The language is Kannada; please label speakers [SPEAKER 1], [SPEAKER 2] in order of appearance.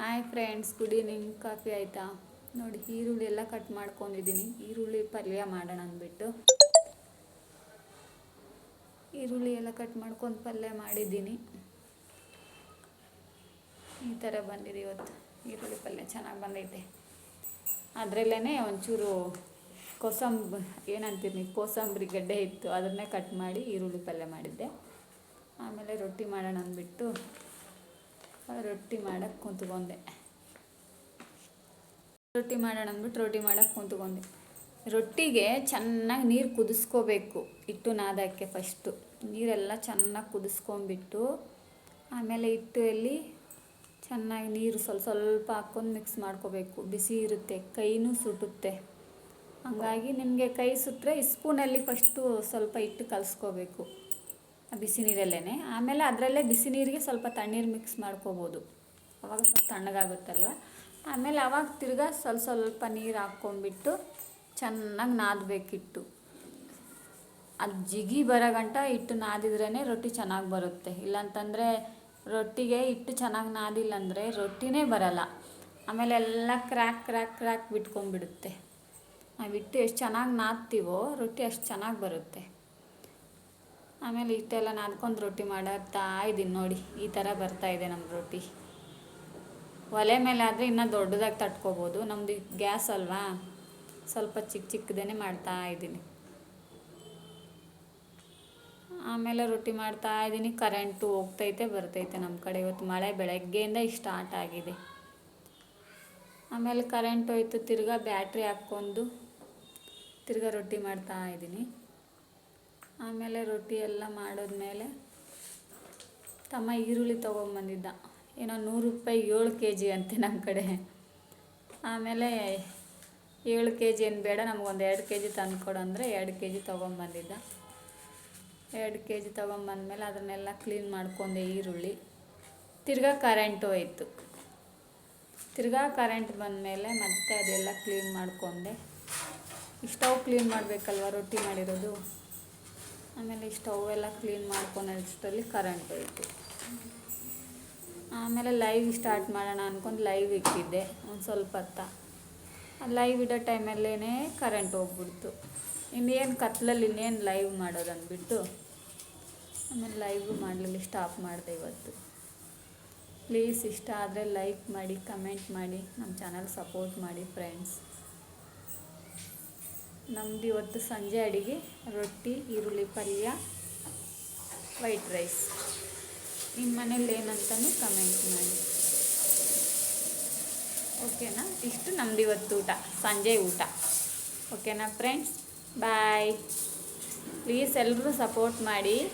[SPEAKER 1] Hi friends good evening coffee ಆಯಿತಾ? ನೋಡಿ, ಈರುಳ್ಳಿ ಎಲ್ಲ ಕಟ್ ಮಾಡ್ಕೊಂಡಿದ್ದೀನಿ. ಈರುಳ್ಳಿ ಪಲ್ಯ ಮಾಡೋಣ ಅಂದ್ಬಿಟ್ಟು. ಈರುಳ್ಳಿ ಎಲ್ಲ ಕಟ್ ಮಾಡ್ಕೊಂಡು ಪಲ್ಯ ಮಾಡಿದ್ದೀನಿ. ಈ ಥರ ಬಂದಿದೆ ಇವತ್ತು. ಈರುಳ್ಳಿ ಪಲ್ಯ ಚೆನ್ನಾಗಿ ಬಂದೈತೆ. ಅದರಲ್ಲೇ ಒಂಚೂರು ಕೋಸಂಬ ಏನಂತೀನಿ ಕೋಸಂಬರಿ ಗಡ್ಡೆ ಇತ್ತು. ಅದನ್ನೇ ಕಟ್ ಮಾಡಿ ಈರುಳ್ಳಿ ಪಲ್ಯ ಮಾಡಿದ್ದೆ. ಆಮೇಲೆ ರೊಟ್ಟಿ ಮಾಡೋಣ ಅಂದ್ಬಿಟ್ಟು ರೊಟ್ಟಿ ಮಾಡಕ್ಕೆ ಕುಂತ್ಕೊಂಡೆ. ರೊಟ್ಟಿ ಮಾಡೋಣ ಅಂದ್ಬಿಟ್ಟು ರೊಟ್ಟಿ ಮಾಡಕ್ಕೆ ಕುಂತ್ಕೊಂಡೆ. ರೊಟ್ಟಿಗೆ ಚೆನ್ನಾಗಿ ನೀರು ಕುದಿಸ್ಕೋಬೇಕು, ಹಿಟ್ಟು ನಾದಕ್ಕೆ ಫಸ್ಟು ನೀರೆಲ್ಲ ಚೆನ್ನಾಗಿ ಕುದಿಸ್ಕೊಂಡ್ಬಿಟ್ಟು, ಆಮೇಲೆ ಹಿಟ್ಟಲ್ಲಿ ಚೆನ್ನಾಗಿ ನೀರು ಸ್ವಲ್ಪ ಸ್ವಲ್ಪ ಹಾಕ್ಕೊಂಡು ಮಿಕ್ಸ್ ಮಾಡ್ಕೋಬೇಕು. ಬಿಸಿ ಇರುತ್ತೆ, ಕೈನೂ ಸುಟ್ಟುತ್ತೆ. ಹಂಗಾಗಿ ನಿಮಗೆ ಕೈ ಸುಟ್ಟರೆ ಸ್ಪೂನಲ್ಲಿ ಫಸ್ಟು ಸ್ವಲ್ಪ ಹಿಟ್ಟು ಕಲಿಸ್ಕೋಬೇಕು. ಬಿಸಿ ನೀರಲ್ಲೇ ಆಮೇಲೆ ಅದರಲ್ಲೇ ಬಿಸಿ ನೀರಿಗೆ ಸ್ವಲ್ಪ ತಣ್ಣೀರು ಮಿಕ್ಸ್ ಮಾಡ್ಕೋಬೋದು. ಅವಾಗ ಸ್ವಲ್ಪ ತಣ್ಣಗಾಗುತ್ತಲ್ವ? ಆಮೇಲೆ ಅವಾಗ ತಿರ್ಗಾ ಸ್ವಲ್ಪ ಸ್ವಲ್ಪ ನೀರು ಹಾಕ್ಕೊಂಡ್ಬಿಟ್ಟು ಚೆನ್ನಾಗಿ ನಾದಬೇಕಿಟ್ಟು. ಅದು ಜಿಗಿ ಬರೋ ಗಂಟ ಹಿಟ್ಟು ನಾದಿದ್ರೇ ರೊಟ್ಟಿ ಚೆನ್ನಾಗಿ ಬರುತ್ತೆ. ಇಲ್ಲಾಂತಂದರೆ ರೊಟ್ಟಿಗೆ ಹಿಟ್ಟು ಚೆನ್ನಾಗಿ ನಾದಿಲ್ಲ ಅಂದರೆ ರೊಟ್ಟಿನೇ ಬರಲ್ಲ. ಆಮೇಲೆ ಎಲ್ಲ ಕ್ರ್ಯಾಕ್ ಕ್ರ್ಯಾಕ್ ಕ್ರ್ಯಾಕ್ ಬಿಟ್ಕೊಂಡ್ಬಿಡುತ್ತೆ. ನಾವು ಹಿಟ್ಟು ಎಷ್ಟು ಚೆನ್ನಾಗಿ ನಾದ್ತೀವೋ ರೊಟ್ಟಿ ಅಷ್ಟು ಚೆನ್ನಾಗಿ ಬರುತ್ತೆ. ಆಮೇಲೆ ಇಷ್ಟೆಲ್ಲ ನಾದ್ಕೊಂಡು ರೊಟ್ಟಿ ಮಾಡ್ತಾ ಇದ್ದೀನಿ ನೋಡಿ, ಈ ಥರ ಬರ್ತಾ ಇದೆ ನಮ್ಮ ರೊಟ್ಟಿ. ಒಲೆ ಮೇಲೆ ಆದರೆ ಇನ್ನೂ ದೊಡ್ಡದಾಗಿ ತಟ್ಕೋಬೋದು ನಮ್ಮದು ಗ್ಯಾಸ್ ಅಲ್ವಾ? ಸ್ವಲ್ಪ ಚಿಕ್ಕ ಚಿಕ್ಕದೇ ಮಾಡ್ತಾ ಇದ್ದೀನಿ. ಆಮೇಲೆ ರೊಟ್ಟಿ ಮಾಡ್ತಾ ಇದ್ದೀನಿ, ಕರೆಂಟು ಹೋಗ್ತೈತೆ, ಬರ್ತೈತೆ ನಮ್ಮ ಕಡೆ. ಇವತ್ತು ಮಳೆ ಬೆಳಗ್ಗೆಯಿಂದ ಸ್ಟಾರ್ಟ್ ಆಗಿದೆ. ಆಮೇಲೆ ಕರೆಂಟ್ ಹೋಯ್ತು, ತಿರ್ಗಾ ಬ್ಯಾಟ್ರಿ ಹಾಕ್ಕೊಂಡು ತಿರ್ಗಾ ರೊಟ್ಟಿ ಮಾಡ್ತಾ ಇದ್ದೀನಿ. ಆಮೇಲೆ ರೊಟ್ಟಿ ಎಲ್ಲ ಮಾಡಿದ್ಮೇಲೆ ತಮ್ಮ ಈರುಳ್ಳಿ ತೊಗೊಂಬಂದಿದ್ದ. ಏನೋ ನೂರು ರೂಪಾಯಿ ಏಳು ಕೆ ಜಿ ಅಂತೆ ನಮ್ಮ ಕಡೆ. ಆಮೇಲೆ ಏಳು ಕೆ ಜಿ ಏನು ಬೇಡ ನಮಗೊಂದು ಎರಡು ಕೆ ಜಿ ತಂದುಕೊಡು ಅಂದರೆ ಎರಡು ಕೆ ಜಿ ತೊಗೊಂಬಂದಿದ್ದ. ಎರಡು ಕೆ ಜಿ ತೊಗೊಂಬಂದ್ಮೇಲೆ ಅದನ್ನೆಲ್ಲ ಕ್ಲೀನ್ ಮಾಡ್ಕೊಂಡೆ ಈರುಳ್ಳಿ. ತಿರ್ಗಾ ಕರೆಂಟ್ ಹೋಯಿತು. ತಿರ್ಗಾ ಕರೆಂಟ್ ಬಂದಮೇಲೆ ಮತ್ತೆ ಅದೆಲ್ಲ ಕ್ಲೀನ್ ಮಾಡಿಕೊಂಡೆ. ಸ್ಟವ್ ಕ್ಲೀನ್ ಮಾಡಬೇಕಲ್ವ ರೊಟ್ಟಿ ಮಾಡಿರೋದು? ಆಮೇಲೆ ಸ್ಟವ್ ಎಲ್ಲ ಕ್ಲೀನ್ ಮಾಡ್ಕೊಂಡು ಅಷ್ಟರಲ್ಲಿ ಕರೆಂಟ್ ಹೋಯಿತು ಆಮೇಲೆ ಲೈವ್ ಸ್ಟಾರ್ಟ್ ಮಾಡೋಣ ಅಂದ್ಕೊಂಡು ಲೈವ್ ಇಟ್ಟಿದ್ದೆ, ಒಂದು ಸ್ವಲ್ಪ ಹೊತ್ತ. ಲೈವ್ ಇಡೋ ಟೈಮಲ್ಲೇ ಕರೆಂಟ್ ಹೋಗ್ಬಿಡ್ತು. ಇನ್ನೇನು ಕತ್ಲಲ್ಲಿ ಇನ್ನೇನು ಲೈವ್ ಮಾಡೋದು ಅಂದ್ಬಿಟ್ಟು ಆಮೇಲೆ ಲೈವ್ ಮಾಡಲಿಲ್ಲ ಸ್ಟಾಪ್ ಮಾಡಿದೆ ಇವತ್ತು. ಪ್ಲೀಸ್ ಇಷ್ಟ ಆದರೆ ಲೈಕ್ ಮಾಡಿ ಕಮೆಂಟ್ ಮಾಡಿ ನಮ್ಮ ಚಾನಲ್ ಸಪೋರ್ಟ್ ಮಾಡಿ ಫ್ರೆಂಡ್ಸ್ ನಮ್ದು ಇವತ್ತು ಸಂಜೆ ಅಡುಗೆ, ರೊಟ್ಟಿ, ಈರುಳ್ಳಿ ಪಲ್ಯ, ವೈಟ್ ರೈಸ್. ನಿಮ್ಮ ಮನೇಲಿ ಏನಂತಲೂ ಕಮೆಂಟ್ ಮಾಡಿ. ಓಕೆನಾ? ಇಷ್ಟು ನಮ್ದು ಇವತ್ತು ಊಟ, ಸಂಜೆ ಊಟ. ಓಕೆನಾ ಫ್ರೆಂಡ್ಸ್ ಬಾಯ್ ಪ್ಲೀಸ್ ಎಲ್ಲರೂ ಸಪೋರ್ಟ್ ಮಾಡಿ.